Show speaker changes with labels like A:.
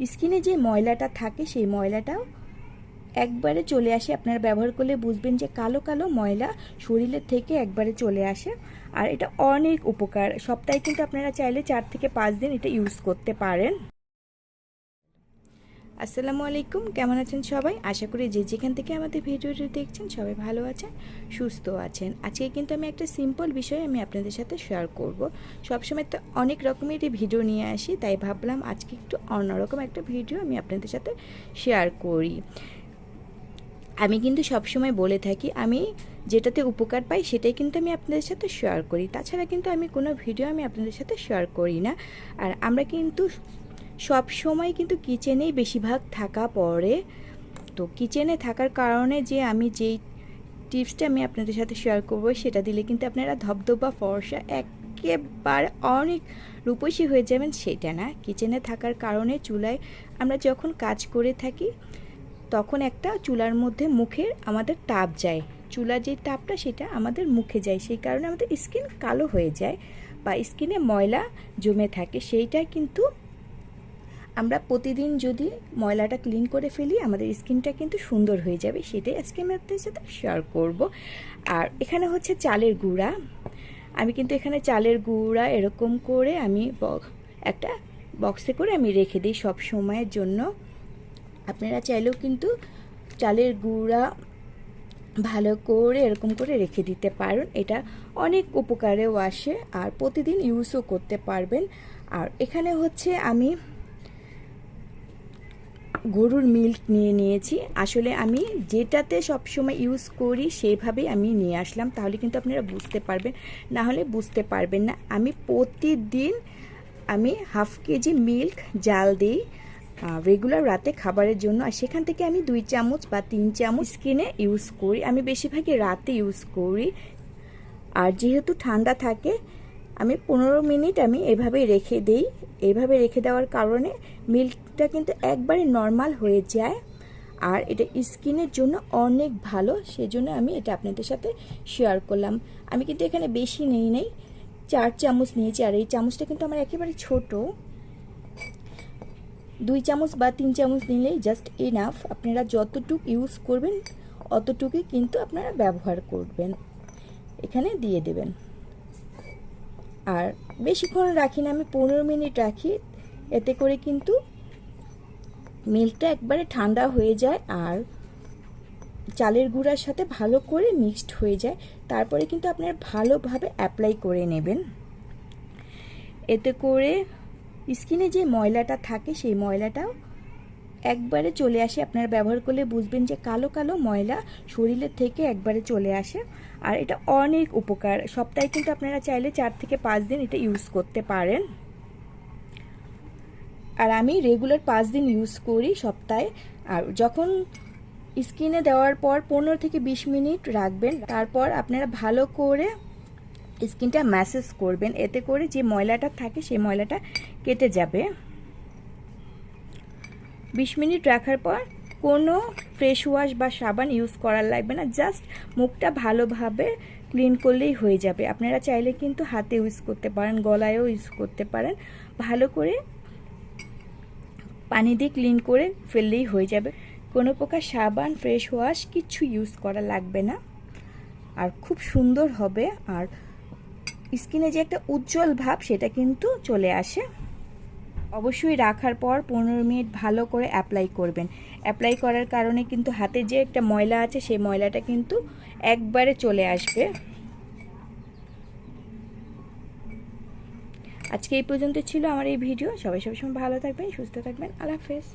A: স্কিনে যে ময়লাটা থাকে, সেই ময়লাটাও একবারে চলে আসে। আপনারা ব্যবহার করলে বুঝবেন যে কালো কালো ময়লা শরীরের থেকে একবারে চলে আসে। আর এটা অনেক উপকার। সপ্তাহে কিন্তু আপনারা চাইলে চার থেকে পাঁচ দিন এটা ইউজ করতে পারেন। আসসালামু আলাইকুম, কেমন আছেন সবাই? আশা করি যে যেখান থেকে আমাদের ভিডিওটি দেখছেন সবাই ভালো আছেন, সুস্থ আছেন। আজকে কিন্তু আমি একটা সিম্পল বিষয় আমি আপনাদের সাথে শেয়ার করব। সবসময় তো অনেক রকমেরই ভিডিও নিয়ে আসি, তাই ভাবলাম আজকে একটু অন্যরকম একটা ভিডিও আমি আপনাদের সাথে শেয়ার করি। আমি কিন্তু সবসময় বলে থাকি, আমি যেটাতে উপকার পাই সেটাই কিন্তু আমি আপনাদের সাথে শেয়ার করি। তাছাড়া কিন্তু আমি কোনো ভিডিও আমি আপনাদের সাথে শেয়ার করি না। আর আমরা কিন্তু সব সময় কিন্তু কিচেনেই বেশিরভাগ থাকা পড়ে। তো কিচেনে থাকার কারণে যে আমি যেই টিপসটা আমি আপনাদের সাথে শেয়ার করব, সেটা দিলে কিন্তু আপনারা ধবধবা ফর্সা একেবারে অনেক রূপসী হয়ে যাবেন সেটা না। কিচেনে থাকার কারণে চুলায় আমরা যখন কাজ করে থাকি, তখন একটা চুলার মধ্যে মুখের আমাদের তাপ যায়। চুলার যে তাপটা, সেটা আমাদের মুখে যায়। সেই কারণে আমাদের স্কিন কালো হয়ে যায় বা স্কিনে ময়লা জমে থাকে। সেইটা কিন্তু আমরা প্রতিদিন যদি ময়লাটা ক্লিন করে ফেলি, আমাদের স্কিনটা কিন্তু সুন্দর হয়ে যাবে। সেটাই আজকে আমি আপনাদের সাথে শেয়ার করব। আর এখানে হচ্ছে চালের গুঁড়া। আমি কিন্তু এখানে চালের গুঁড়া এরকম করে আমি একটা বক্সে করে আমি রেখে দিই সব সময়ের জন্য। আপনারা চাইলেও কিন্তু চালের গুঁড়া ভালো করে এরকম করে রেখে দিতে পারেন। এটা অনেক উপকারেও আসে আর প্রতিদিন ইউজও করতে পারবেন। আর এখানে হচ্ছে আমি গরুর মিল্ক নিয়ে নিয়েছি। আসলে আমি যেটাতে সবসময় ইউজ করি সেইভাবেই আমি নিয়ে আসলাম। তাহলে কিন্তু আপনারা বুঝতে পারবেন। না হলে বুঝতে পারবেন না। আমি প্রতিদিন আমি হাফ কেজি মিল্ক জাল দিই রেগুলার রাতে খাবারের জন্য। আর সেখান থেকে আমি দুই চামচ বা তিন চামচ স্কিনে ইউজ করি। আমি বেশিরভাগই রাতে ইউজ করি। আর যেহেতু ঠান্ডা থাকে, আমি পনেরো মিনিট আমি এভাবে রেখে দেই। এভাবে রেখে দেওয়ার কারণে মিল্কটা কিন্তু একবারে নর্মাল হয়ে যায়। আর এটা স্কিনের জন্য অনেক ভালো, সেজন্য আমি এটা আপনাদের সাথে শেয়ার করলাম। আমি কিন্তু এখানে বেশি নেই নেই, চার চামচ নিয়েছি। আর এই চামচটা কিন্তু আমার একেবারে ছোট। দুই চামচ বা তিন চামচ নিলেই জাস্ট এনাফ আপনারা যতটুক ইউজ করবেন, অতটুকুই কিন্তু আপনারা ব্যবহার করবেন। এখানে দিয়ে দেবেন। আর বেশিক্ষণ রাখি না, আমি পনেরো মিনিট রাখি। এতে করে কিন্তু মিল্কটা একবারে ঠান্ডা হয়ে যায় আর চালের গুঁড়ার সাথে ভালো করে মিক্সড হয়ে যায়। তারপরে কিন্তু আপনারা ভালোভাবে অ্যাপ্লাই করে নেবেন। এতে করে স্কিনে যে ময়লাটা থাকে সেই ময়লাটাও একবারে চলে আসে। আপনারা ব্যবহার করলে বুঝবেন যে কালো কালো ময়লা শরীরের থেকে একবারে চলে আসে। আর এটা অনেক উপকার। সপ্তাহে কিন্তু আপনারা চাইলে চার থেকে পাঁচ দিন এটা ইউজ করতে পারেন। আর আমি রেগুলার পাঁচ দিন ইউজ করি সপ্তাহে। আর যখন স্কিনে দেওয়ার পর পনেরো থেকে বিশ মিনিট রাখবেন, তারপর আপনারা ভালো করে স্কিনটা ম্যাসেজ করবেন। এতে করে যে ময়লাটা থাকে সেই ময়লাটা কেটে যাবে। বিশ মিনিট রাখার পর কোনো ফ্রেশ ওয়াশ বা সাবান ইউজ করার লাগবে না। জাস্ট মুখটা ভালোভাবে ক্লিন করলেই হয়ে যাবে। আপনারা চাইলে কিন্তু হাতে ইউজ করতে পারেন, গলায়ও ইউজ করতে পারেন। ভালো করে পানি দিয়ে ক্লিন করে ফেললেই হয়ে যাবে। কোনো প্রকার সাবান ফ্রেশ ওয়াশ কিচ্ছু ইউজ করা লাগবে না। আর খুব সুন্দর হবে আর স্কিনে যে একটা উজ্জ্বল ভাব সেটা কিন্তু চলে আসে। অবশ্যই রাখার পর পনেরো মিনিট ভালো করে অ্যাপ্লাই করবেন। অ্যাপ্লাই করার কারণে কিন্তু হাতে যে একটা ময়লা আছে, সেই ময়লাটা কিন্তু একবারে চলে আসবে। আজকে এই পর্যন্ত ছিল আমার এই ভিডিও। সবাই সবসময় ভালো থাকবেন, সুস্থ থাকবেন। আল্লাহ হাফেজ।